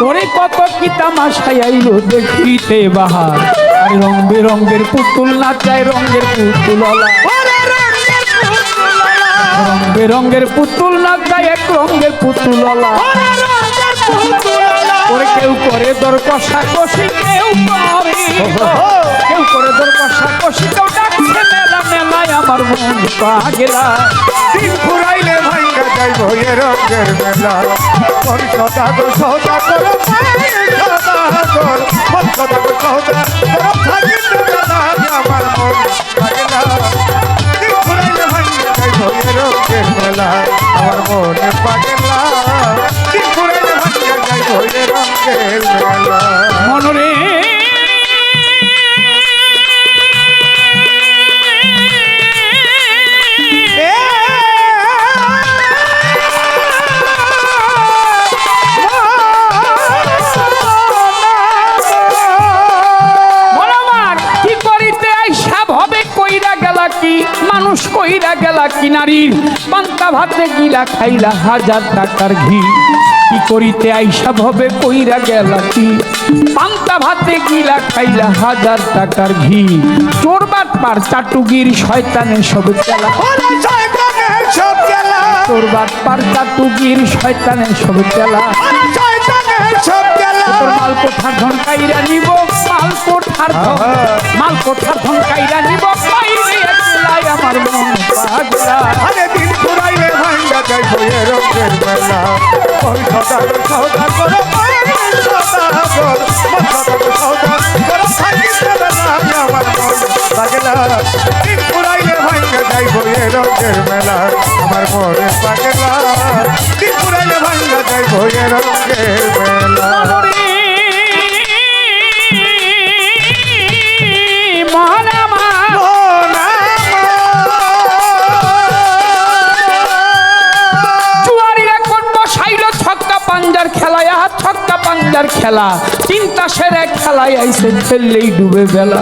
ওরে কত কি তামাশাই আইলো দেখিতে বাহার। আর রং বেরঙ্গের পুতুল নাচায় রঙের পুতুললা রং বেরঙ্গের পুতুল নাচায় এক রঙের পুতুললা ওরে কেউ করে দর কষা কষি কেউ করে কেউ করে দর কষা কষি কেউ ডাকছে মেলা মেলায় আমার মন পাগেলা। দিন ফুরাইলে ভাঙ্গা যাইব এ রঙের মেলা। কোন সদাগর সদা করো সদাগর কোন সদাগর সদা করো থাকিত মেলা আমার মন। পাগলা দিন ফুরাইলে ভাঙ্গা যাইব এ রঙের মেলা। আমার মনে পাগলা। ফুরাইলে ভাঙ্গা যাইব এ রঙের মেলা। কি মানুষ কইরা গেলা কি নারীর পান্তা ভাতে গিলা খাইলা হাজার টাকার ঘি। কি করিতে আইসা ভবে কইরা গেলা কি পান্তা ভাতে গিলা খাইলা হাজার টাকার ঘি। চোরবাট পার চাটুগির শয়তানের সব শয়তানের সব গেলা। চোরবাট পার চাটুগির শয়তানের সব শয়তানের সব গেলা। তোর মাল কোঠার ধন কাইরা নিব মাল কোঠার ধন মাল কোঠার ধন কাইরা নিব একলাই আমার মন পাগলা। আরে দিন ফুরাইলে ভাঙ্গা যাইব এ রঙের মেলা। ওই সদা সদা করো আমার মন পাগলা। দিন ফুরাইলে ভাঙ্গা এ রঙের মেলা। পাঞ্জার খেলা। চিন্তা সেরে খেলায় আইসে ফেললেই ডুবে বেলা।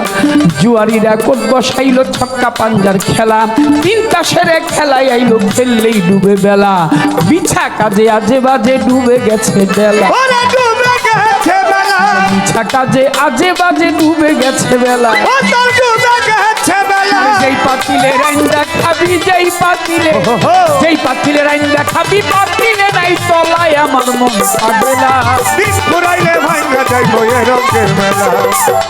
জুয়ারিরা কোন বসাইল ছক্কা পাঞ্জার খেলা। চিন্তা সেরে খেলায় আইলো ফেললেই ডুবে বেলা। বিছা কাজে আজে বাজে ডুবে গেছে বেলা। ওরে ডুবে গেছে বেলা। বিছা কাজে আজে বাজে ডুবে গেছে বেলা। যেই পাতিলে রাইন্দা খাবি যেই পাতিলে যেই পাতিলে রাইন্দা খাবি পাতিলে নাই তলায় আমার মন পাগলা ফুরাইলে ভাঙ্গা যাইব এ রঙের মেলা।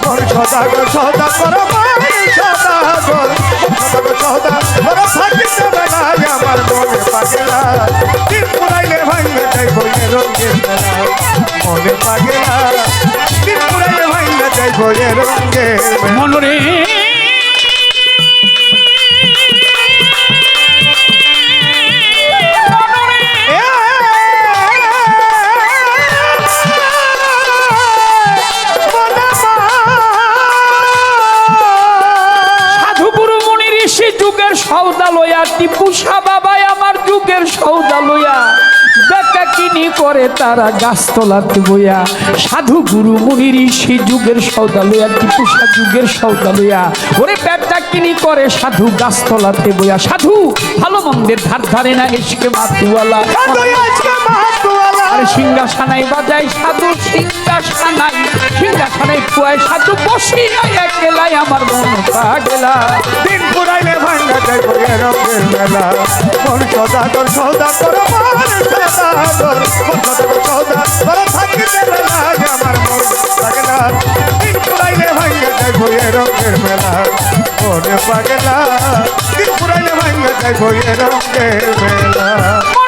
মন সদাগর সদা করো মাই সদাগর মন সদাগর সদা করো থাকিতে বেলা আমার মনে পাগলা ফুরাইলে ভাঙ্গা যাইব এ রঙের মেলা। মনে পাগলা ফুরাইলে ভাঙ্গা যাইব এ রঙের মনরে শাহ বাবাই আমার যুগের সৌদা লইয়া। বেটা কিনি করে তারা গাছতলাতে বইয়া সাধু গুরু মুনি ঋষি যুগের সৌদা লইয়া টিপু শাহ যুগের সৌদা লইয়া। ওরে বেটা কিনি করে সাধু গাছতলাতে বইয়া সাধু ভালো মন্দের ধার ধারে না এসকে মাতুয়ালা। আরে সিংহাসানাই বাজাই সাধু সিংহাসানাই সিংহাসানাই কুয়ায় সাধু। বসি একলাই আমার মন পাগলা দিন পুরাইলে রঙের মেলা মন সদা করো সদা ভাঙে যাই রঙের মেলা মনে পাগলা দিন পুরাইলে ভাঙ্গা যাইব এ রঙের মেলা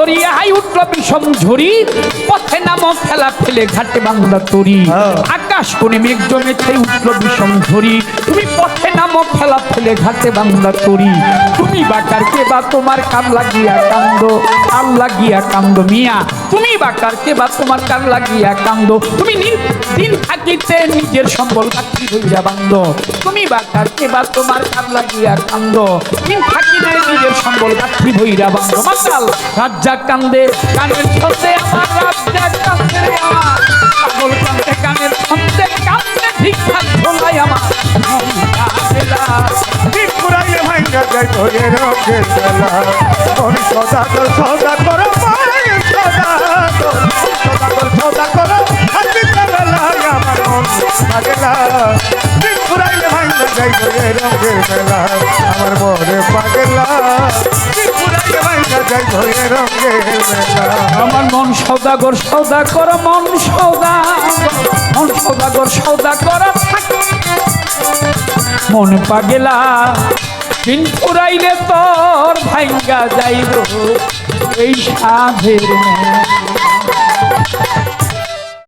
বিষম ঝরি হাই উঠল বিষম ঝরি পথে নাম খেলা ফেলে ঘাটে বাংলা তরি। হ্যাঁ। আকাশ কোণে মেঘ জমেছে উঠল বিষম ঝরি। তুমি পথে খেলা ফেলে ঘাটে বাংলা করি তুমি বাকার কে বা তোমার কান লাগিয়া কান্দ কান লাগিয়া কান্দ মিয়া। তুমি বাকার কে বা তোমার কান লাগিয়া কান্দ। তুমি দিন থাকিতে নিজের সম্বল কাটি হইয়া বান্দ তুমি বাকার কে বা তোমার কান লাগিয়া কান্দ। দিন থাকিতে নিজের সম্বল কাটি হইয়া বান্দ মাতাল রাজ্জা কান্দে কানের ছন্দে আমার পুরাইলে ভাঙ্গা যাইব এ রঙের মেলা মন সদা করো আমার মন সৌদাগর সৌদা কর, মন সৌদা। মন সৌদাগর সৌদা করা, থাকে। মন পাগেলা, দিন ফুরাইলে তোর ভাঙ্গা যাইব। এই সাধের মেলা।